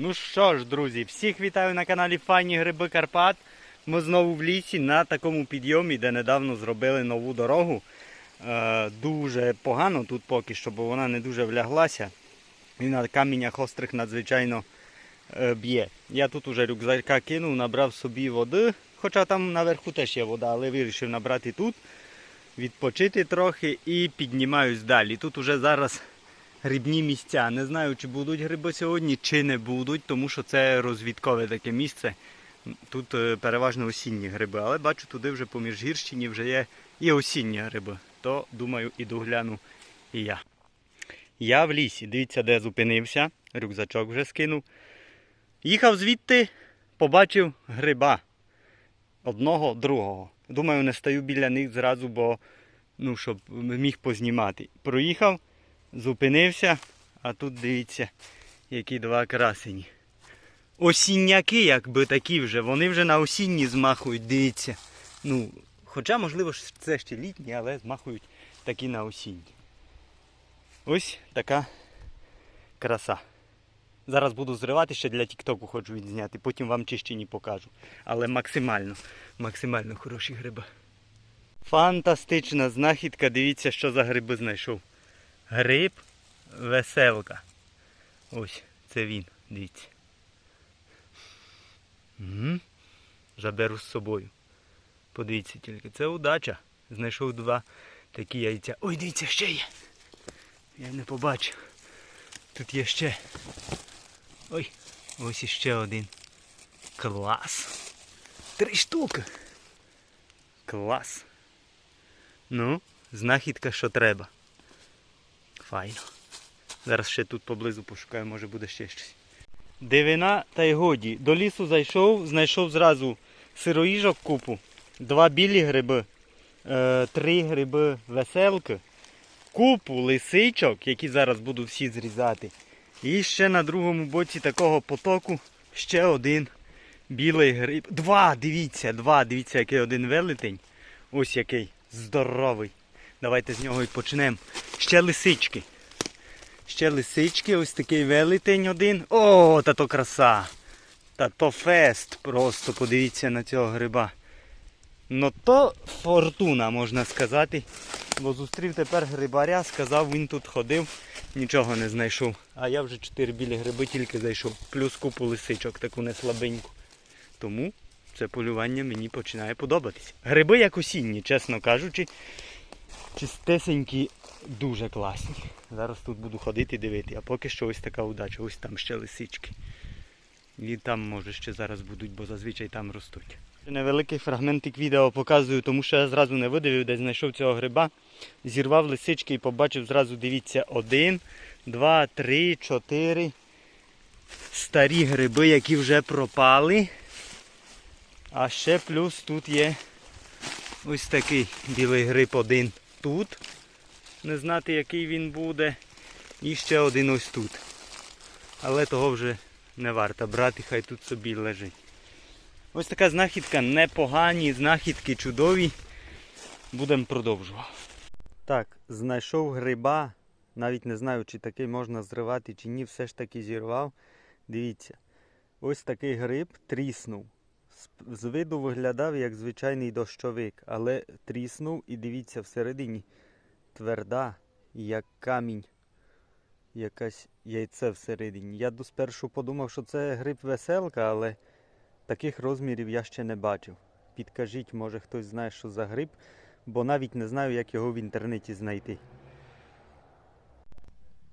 Ну що ж, друзі, всіх вітаю на каналі Файні Гриби Карпат. Ми знову в лісі на такому підйомі, де недавно зробили нову дорогу. Е, дуже погано тут поки що, бо вона не дуже вляглася. І на каміннях острих надзвичайно е, б'є. Я тут уже рюкзака кинув, набрав собі води, хоча там наверху теж є вода, але вирішив набрати тут, відпочити трохи і піднімаюсь далі. Тут уже зараз грибні місця. Не знаю, чи будуть гриби сьогодні, чи не будуть, тому що це розвідкове таке місце. Тут е, переважно осінні гриби, але бачу, туди вже по Міжгірщині вже є і осінні гриби. То, думаю, іду гляну і я. Я в лісі, дивіться, де зупинився, рюкзачок вже скинув. Їхав звідти, побачив гриба. Одного, другого. Думаю, не стою біля них зразу, бо ну, щоб міг познімати. Проїхав, зупинився, а тут дивіться, які два красені. Осінняки, якби такі вже, вони вже на осінні змахують, дивіться. Ну, хоча, можливо, це ще літні, але змахують такі на осінні. Ось така краса. Зараз буду зривати ще для Тіктоку хочу відзняти, потім вам чищені покажу. Але максимально, максимально хороші гриби. Фантастична знахідка, дивіться, що за гриби знайшов. Гриб веселка. Ось, це він, дивіться. Угу. Заберу з собою. Подивіться тільки, це удача. Знайшов два такі яйця. Ой, дивіться, ще є. Я не побачив. Тут є ще. Ой, ось іще один. Клас. Три штуки. Клас. Ну, знахідка, що треба. Файно. Зараз ще тут поблизу пошукаю, може буде ще щось. Дивина та й годі. До лісу зайшов, знайшов зразу сироїжок купу, два білі гриби, е, три гриби веселки, купу лисичок, які зараз буду всі зрізати. І ще на другому боці такого потоку ще один білий гриб. Два, дивіться, два, дивіться, який один велетень. Ось який здоровий. Давайте з нього і почнемо. Ще лисички. Ще лисички, ось такий велетень один. О, та то краса! Та то фест просто, подивіться на цього гриба. Ну то фортуна, можна сказати. Бо зустрів тепер грибаря, сказав, він тут ходив, нічого не знайшов. А я вже чотири білі гриби тільки зайшов. Плюс купу лисичок, таку не слабеньку. Тому це полювання мені починає подобатись. Гриби як осінні, чесно кажучи. Чистесенькі, дуже класні. Зараз тут буду ходити дивити. А поки що ось така удача. Ось там ще лисички. І там може ще зараз будуть, бо зазвичай там ростуть. Невеликий фрагментик відео показую, тому що я зразу не видивив, де знайшов цього гриба. Зірвав лисички і побачив зразу, дивіться, один, два, три, чотири старі гриби, які вже пропали. А ще плюс тут є ось такий білий гриб один тут. Не знати, який він буде. І ще один ось тут. Але того вже не варто брати, хай тут собі лежить. Ось така знахідка непогані, знахідки чудові. Будемо продовжувати. Так, знайшов гриба. Навіть не знаю, чи такий можна зривати, чи ні, все ж таки зірвав. Дивіться, ось такий гриб тріснув. З- виду виглядав як звичайний дощовик, але тріснув і дивіться, всередині тверда, як камінь. Якась яйце всередині. Я спершу подумав, що це гриб веселка, але таких розмірів я ще не бачив. Підкажіть, може хтось знає, що за гриб, бо навіть не знаю, як його в інтернеті знайти.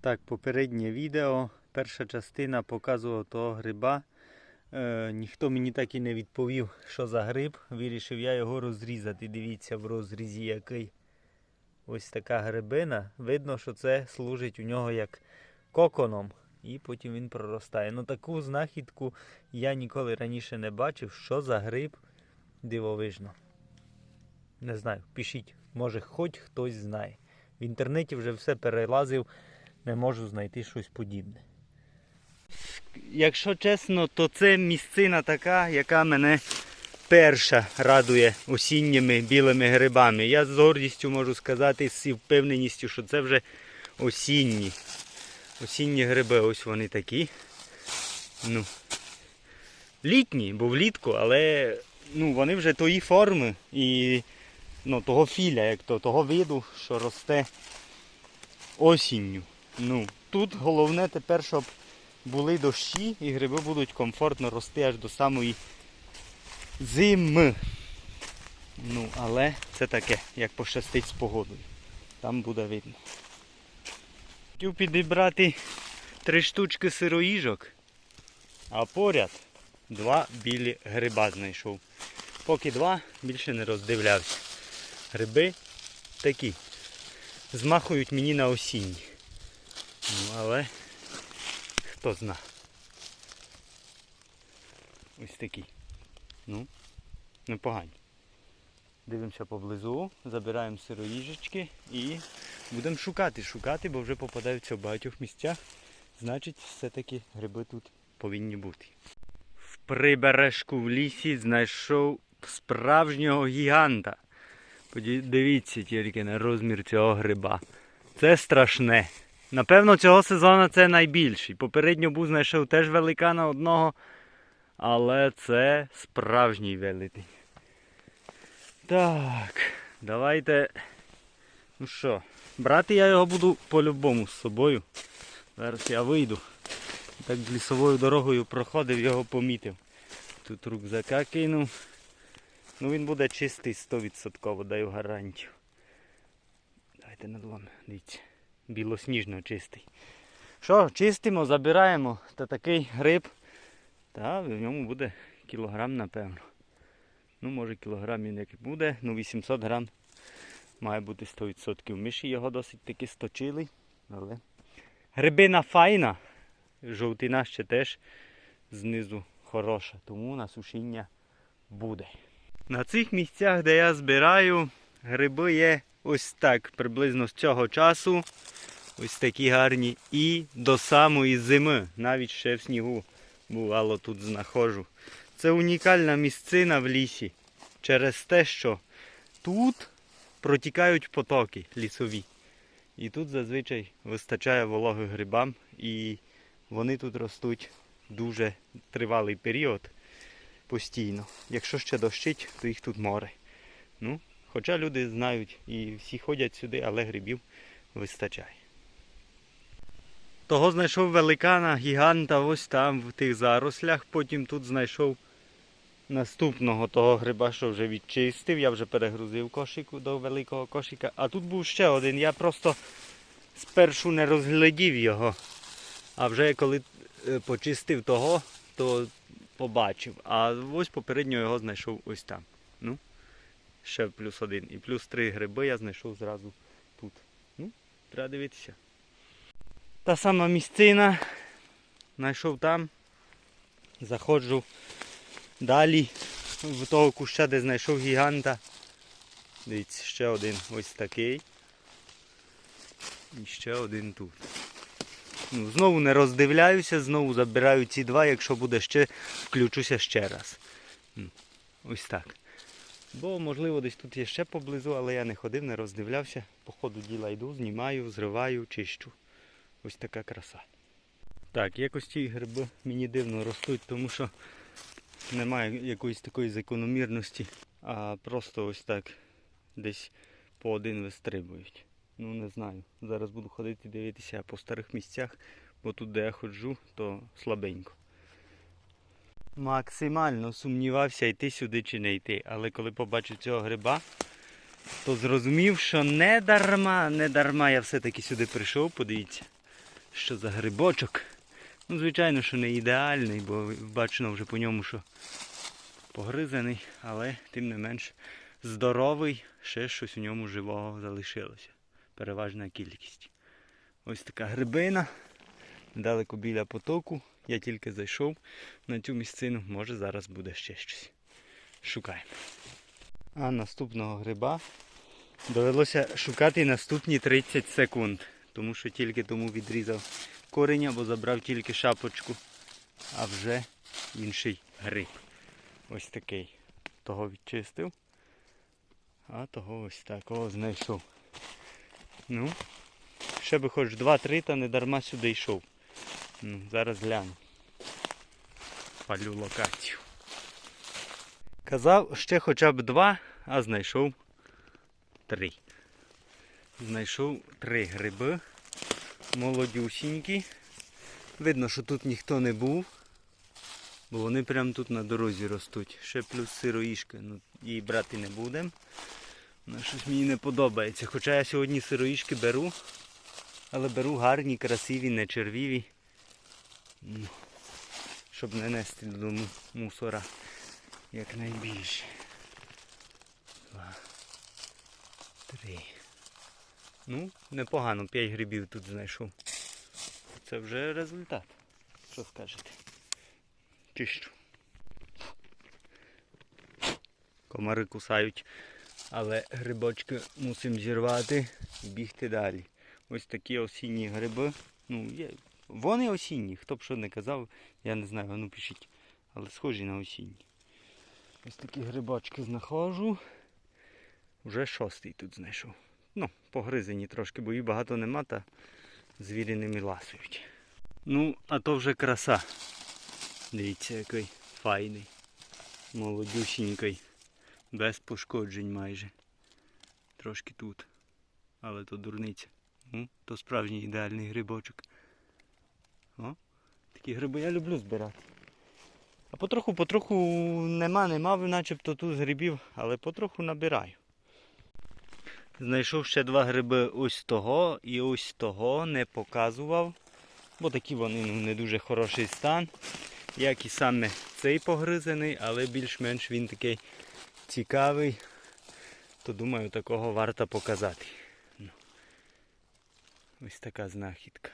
Так, попереднє відео, перша частина показувала того гриба. Е, ніхто мені так і не відповів, що за гриб. Вирішив я його розрізати. Дивіться в розрізі який. Ось така грибина. Видно, що це служить у нього як коконом. І потім він проростає. Ну таку знахідку я ніколи раніше не бачив. Що за гриб дивовижно. Не знаю, пишіть, може хоч хтось знає. В інтернеті вже все перелазив, не можу знайти щось подібне. Якщо чесно, то це місцина така, яка мене перша радує осінніми білими грибами. Я з гордістю можу сказати з впевненістю, що це вже осінні. Осінні гриби, ось вони такі. Ну. Літні, бо влітку, але ну, вони вже тої форми і ну, того філя, як то, того виду, що росте осінню. Ну, тут головне тепер, щоб були дощі і гриби будуть комфортно рости аж до самої зими. Ну, але це таке, як пощастить з погодою. Там буде видно. Хотів підібрати три штучки сироїжок, а поряд два білі гриба знайшов. Поки два, більше не роздивлявся. Гриби такі. Змахують мені на осінні. Ну, але хто зна. Ось такі. Ну, непогані. Дивимося поблизу, забираємо сироїжечки і будемо шукати, шукати, бо вже попадаються в багатьох місцях. Значить, все-таки гриби тут повинні бути. В прибережку в лісі знайшов справжнього гіганта. Дивіться тільки на розмір цього гриба. Це страшне. Напевно, цього сезону це найбільший. Попередньо був знайшов теж великана одного, але це справжній великий. Так, давайте. Ну що, брати я його буду по-любому з собою. Зараз я вийду. Так лісовою дорогою проходив, його помітив. Тут рюкзака кинув. Ну він буде чистий 100%, даю гарантію. Давайте надлом, дивіться. Білосніжно чистий. Що, чистимо, забираємо. Та такий гриб. Та в ньому буде кілограм, напевно. Ну, може кілограм він як буде, ну 800 грам має бути 100%. Ми ще його досить таки сточили, але грибина файна, жовтина ще теж знизу хороша, тому на сушіння буде. На цих місцях, де я збираю, гриби є ось так, приблизно з цього часу. Ось такі гарні. І до самої зими, навіть ще в снігу бувало тут знаходжу. Це унікальна місцина в лісі через те, що тут протікають потоки лісові. І тут зазвичай вистачає вологи грибам, і вони тут ростуть дуже тривалий період постійно. Якщо ще дощить, то їх тут море. Ну, хоча люди знають і всі ходять сюди, але грибів вистачає. Того знайшов великана, гіганта ось там в тих зарослях. Потім тут знайшов наступного того гриба, що вже відчистив. Я вже перегрузив кошику до великого кошика. А тут був ще один. Я просто спершу не розглядів його. А вже коли е, почистив того, то побачив. А ось попередньо його знайшов ось там. Ну, ще плюс один. І плюс три гриби я знайшов зразу тут. Ну, треба дивитися. Та сама місцина. Знайшов там. Заходжу далі в того куща, де знайшов гіганта. Дивіться, ще один ось такий. І ще один тут. Ну, знову не роздивляюся, знову забираю ці два, якщо буде ще, включуся ще раз. Ось так. Бо, можливо, десь тут є ще поблизу, але я не ходив, не роздивлявся. По ходу діла йду, знімаю, зриваю, чищу. Ось така краса. Так, якось ці гриби мені дивно ростуть, тому що немає якоїсь такої закономірності, а просто ось так десь по один вистрибують. Ну не знаю. Зараз буду ходити дивитися по старих місцях, бо тут, де я ходжу, то слабенько. Максимально сумнівався йти сюди чи не йти, але коли побачив цього гриба, то зрозумів, що не дарма, не дарма я все-таки сюди прийшов, подивіться, що за грибочок. Ну, звичайно, що не ідеальний, бо бачено вже по ньому, що погризаний, але тим не менш здоровий, ще щось у ньому живого залишилося. Переважна кількість. Ось така грибина. Недалеко біля потоку. Я тільки зайшов на цю місцину, може зараз буде ще щось. Шукаємо. А наступного гриба довелося шукати наступні 30 секунд, тому що тільки тому відрізав корінь або забрав тільки шапочку, а вже інший гриб. Ось такий. Того відчистив, а того ось такого знайшов. Ну, ще би хоч 2-3, та не дарма сюди йшов. Ну, зараз гляну. Палю локацію. Казав ще хоча б два, а знайшов три. Знайшов три гриби. Молодюсінькі. Видно, що тут ніхто не був. Бо вони прямо тут на дорозі ростуть. Ще плюс сироїшка. Ну, її брати не будемо. Вона щось мені не подобається. Хоча я сьогодні сироїшки беру. Але беру гарні, красиві, не червіві. Ну, щоб не нести додому мусора якнайбільше. Два. Три. Ну, непогано, 5 грибів тут знайшов. Це вже результат. Що скажете? Чищу. Комари кусають, але грибочки мусимо зірвати і бігти далі. Ось такі осінні гриби. Ну, є. Вони осінні, хто б що не казав, я не знаю, ну пишіть. Але схожі на осінні. Ось такі грибочки знаходжу. Вже шостий тут знайшов. Ну, погризені трошки, бо їх багато нема, та звірі ними ласують. Ну, а то вже краса. Дивіться, який файний. Молодюсінький. Без пошкоджень майже. Трошки тут. Але то дурниця. Ну, то справжній ідеальний грибочок. О, такі гриби я люблю збирати. А потроху-потроху нема, нема начебто тут грибів, але потроху набираю. Знайшов ще два гриби ось того і ось того не показував, бо такі вони ну, не дуже хороший стан. Як і саме цей погризений, але більш-менш він такий цікавий, то думаю, такого варто показати. Ну. Ось така знахідка.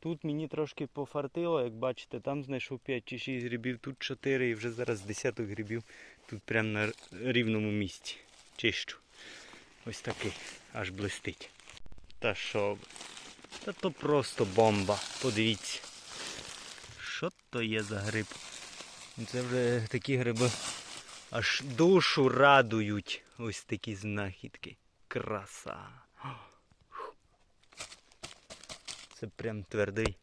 Тут мені трошки пофартило, як бачите, там знайшов 5 чи 6 грибів, тут 4 і вже зараз десяток грибів тут прямо на рівному місці. Чищу. Ось такий, аж блистить. Та що? Та то просто бомба. Подивіться. Що то є за гриб? Це вже такі гриби аж душу радують. Ось такі знахідки. Краса. Це прям твердий.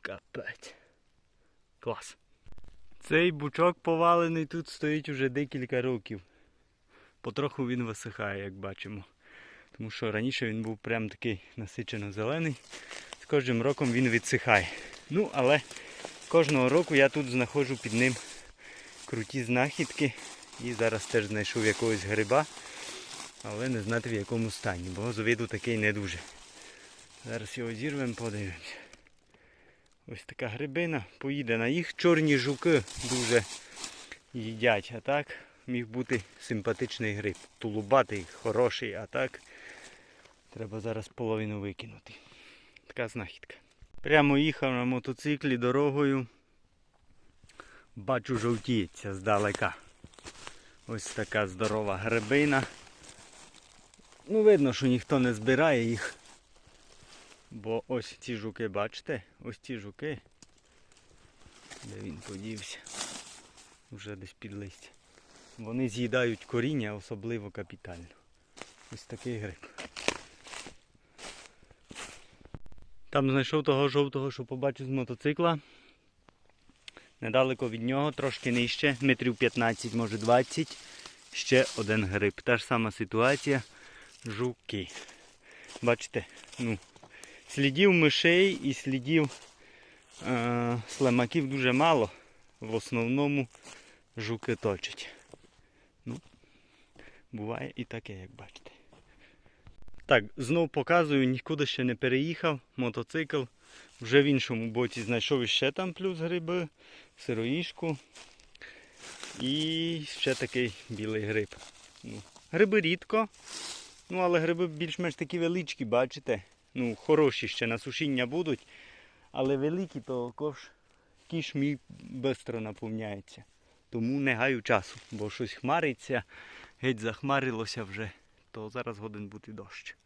Капець. Клас. Цей бучок повалений тут стоїть уже декілька років. Потроху він висихає, як бачимо. Тому що раніше він був прям такий насичено зелений. З кожним роком він відсихає. Ну, але кожного року я тут знаходжу під ним круті знахідки. І зараз теж знайшов якогось гриба, але не знати в якому стані, бо з виду такий не дуже. Зараз його зірвемо, подивимося. Ось така грибина поїде на їх. Чорні жуки дуже їдять, а так міг бути симпатичний гриб. Тулубатий, хороший, а так треба зараз половину викинути. Така знахідка. Прямо їхав на мотоциклі дорогою. Бачу жовтіється здалека. Ось така здорова грибина. Ну, видно, що ніхто не збирає їх. Бо ось ці жуки, бачите? Ось ці жуки. Де він подівся? Вже десь під листя. Вони з'їдають коріння, особливо капітально. Ось такий гриб. Там знайшов того жовтого, що побачив з мотоцикла. Недалеко від нього, трошки нижче, метрів 15, може 20. Ще один гриб. Та ж сама ситуація. Жуки. Бачите, ну, слідів мишей і слідів е, слимаків дуже мало. В основному жуки точать. Буває і таке, як бачите. Так, знов показую, нікуди ще не переїхав. Мотоцикл. Вже в іншому боці знайшов ще там плюс гриби, сироїшку. І ще такий білий гриб. Ну, гриби рідко. Ну, але гриби більш-менш такі величкі, бачите? Ну, хороші ще на сушіння будуть. Але великі, то кош кіш мій швидко наповняється. Тому не гаю часу, бо щось хмариться, геть захмарилося вже, то зараз годин бути дощ.